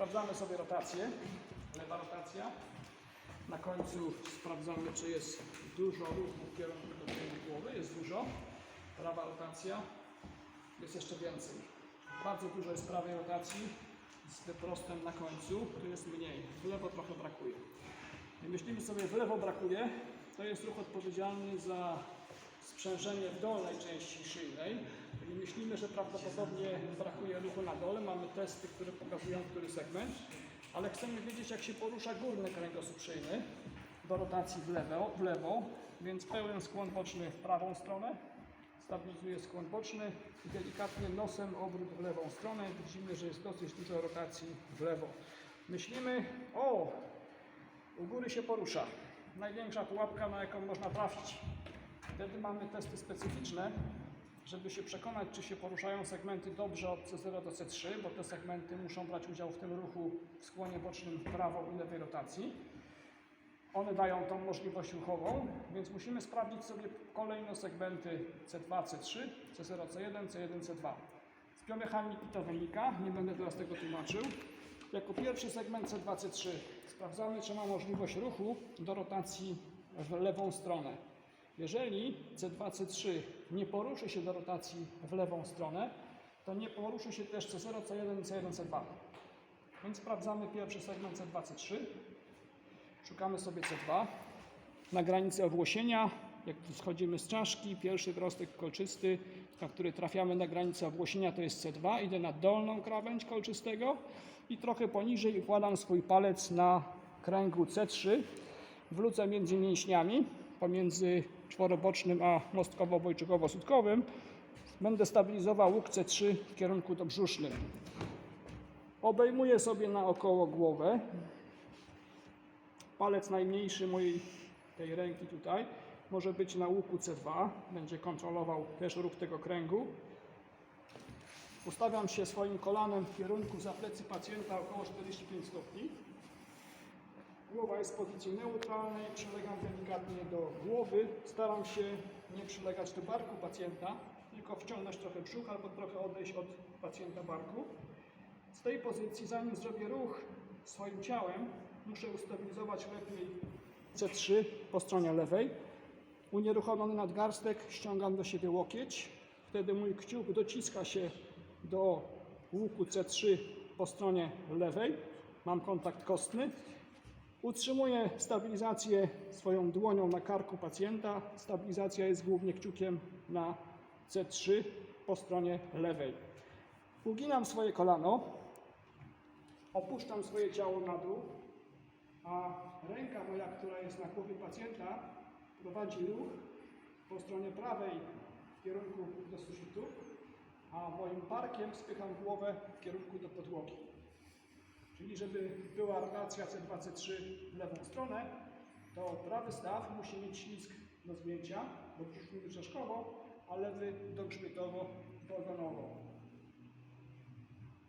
Sprawdzamy sobie rotację. Lewa rotacja. Na końcu sprawdzamy, czy jest dużo ruchu w kierunku do głowy. Jest dużo. Prawa rotacja. Jest jeszcze więcej. Bardzo dużo jest prawej rotacji z wyprostem na końcu. Tu jest mniej. W lewo trochę brakuje. I myślimy sobie, w lewo brakuje. To jest ruch odpowiedzialny za sprzężenie w dolnej części szyjnej. Myślimy, że prawdopodobnie brakuje ruchu na dole. Mamy testy, które pokazują, który segment. Ale chcemy wiedzieć, jak się porusza górny kręgosłup szyjny do rotacji w lewo, w lewo. Więc pełen skłon boczny w prawą stronę. Stabilizuje skłon boczny i delikatnie nosem obrót w lewą stronę. Widzimy, że jest dosyć dużo rotacji w lewo. Myślimy, o, u góry się porusza. Największa pułapka, na jaką można trafić. Wtedy mamy testy specyficzne, żeby się przekonać, czy się poruszają segmenty dobrze od C0 do C3, bo te segmenty muszą brać udział w tym ruchu w skłonie bocznym w prawą i lewej rotacji. One dają tą możliwość ruchową, więc musimy sprawdzić sobie kolejno segmenty C2, C3, C0, C1, C1, C2. Z biomechaniki to wynika, nie będę teraz tego tłumaczył. Jako pierwszy segment C2, C3 sprawdzamy, czy ma możliwość ruchu do rotacji w lewą stronę. Jeżeli C2, C3 nie poruszy się do rotacji w lewą stronę, to nie poruszy się też C0, C1, C1, C2. Więc sprawdzamy pierwszy segment C2, C3. Szukamy sobie C2. Na granicy owłosienia, jak schodzimy z czaszki, pierwszy prostek kolczysty, na który trafiamy na granicę owłosienia, to jest C2. Idę na dolną krawędź kolczystego i trochę poniżej wkładam swój palec na kręgu C3. Wrócę między mięśniami, pomiędzy czworobocznym a mostkowo-bojczykowo-sutkowym. Będę stabilizował łuk C3 w kierunku do brzusznym. Obejmuję sobie naokoło głowę. Palec najmniejszy mojej tej ręki tutaj może być na łuku C2. Będzie kontrolował też ruch tego kręgu. Ustawiam się swoim kolanem w kierunku za plecy pacjenta około 45 stopni. Głowa jest w pozycji neutralnej, przylegam delikatnie do głowy. Staram się nie przylegać do barku pacjenta, tylko wciągnąć trochę brzuch albo trochę odejść od pacjenta barku. Z tej pozycji, zanim zrobię ruch swoim ciałem, muszę ustabilizować lepiej C3 po stronie lewej. Unieruchomiony nadgarstek, ściągam do siebie łokieć. Wtedy mój kciuk dociska się do łuku C3 po stronie lewej. Mam kontakt kostny. Utrzymuję stabilizację swoją dłonią na karku pacjenta. Stabilizacja jest głównie kciukiem na C3 po stronie lewej. Uginam swoje kolano, opuszczam swoje ciało na dół, a ręka moja, która jest na głowie pacjenta, prowadzi ruch po stronie prawej w kierunku do sufitu, a moim barkiem spycham głowę w kierunku do podłogi. Czyli żeby była rotacja C2, C3 w lewą stronę, to prawy staw musi mieć ślizg do zdjęcia, bo brzuszny czaszkowo, a lewy dogrzbietowo, ogonowo.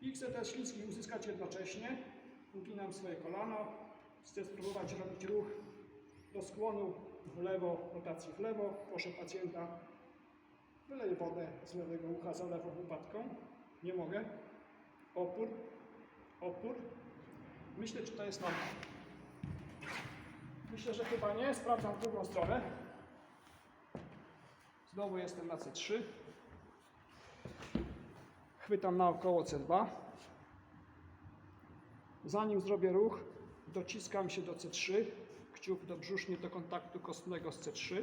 I chcę te ślizgi uzyskać jednocześnie. Uginam swoje kolano. Chcę spróbować robić ruch do skłonu w lewo, rotacji w lewo. Proszę pacjenta, wylej wodę z lewego ucha za lewą łopatką. Nie mogę. Opór, opór. Myślę, czy to jest norma. Myślę, że chyba nie. Sprawdzam w drugą stronę. Znowu jestem na C3. Chwytam naokoło C2. Zanim zrobię ruch, dociskam się do C3, kciuk do brzusznie do kontaktu kostnego z C3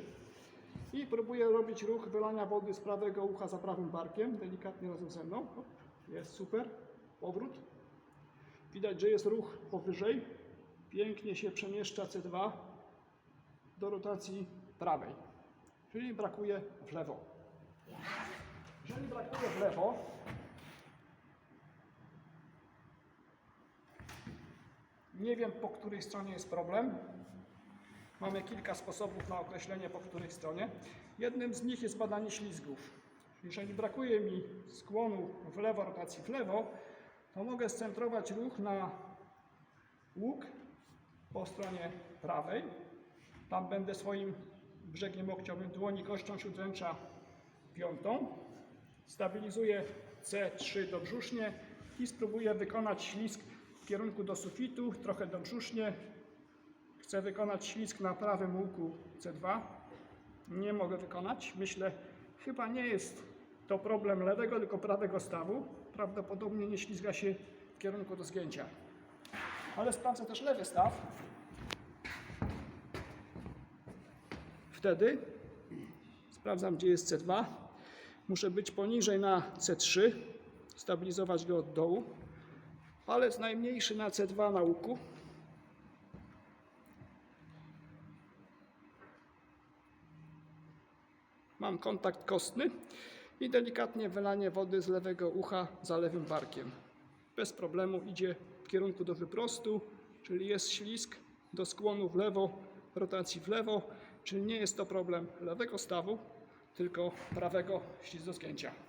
i próbuję robić ruch wylania wody z prawego ucha za prawym barkiem, delikatnie razem ze mną. Jest super. Powrót. Widać, że jest ruch powyżej. Pięknie się przemieszcza C2 do rotacji prawej. Czyli brakuje w lewo. Jeżeli brakuje w lewo, nie wiem po której stronie jest problem. Mamy kilka sposobów na określenie po której stronie. Jednym z nich jest badanie ślizgów. Jeżeli brakuje mi skłonu w lewo, rotacji w lewo, to mogę scentrować ruch na łuk po stronie prawej. Tam będę swoim brzegiem łokciowym dłoni kością śródręcza piątą. Stabilizuję C3 do brzusznie i spróbuję wykonać ślizg kierunku do sufitu, trochę do brzusznie. Chcę wykonać ślizg na prawym łuku C2. Nie mogę wykonać. Myślę, chyba nie jest to problem lewego, tylko prawego stawu. Prawdopodobnie nie ślizga się w kierunku do zgięcia. Ale sprawdzę też lewy staw. Wtedy sprawdzam, gdzie jest C2. Muszę być poniżej na C3, stabilizować go od dołu. Palec najmniejszy na C2 na łuku. Mam kontakt kostny i delikatnie wylanie wody z lewego ucha za lewym barkiem. Bez problemu idzie w kierunku do wyprostu, czyli jest ślizg do skłonu w lewo, rotacji w lewo, czyli nie jest to problem lewego stawu, tylko prawego ślizg do zgięcia.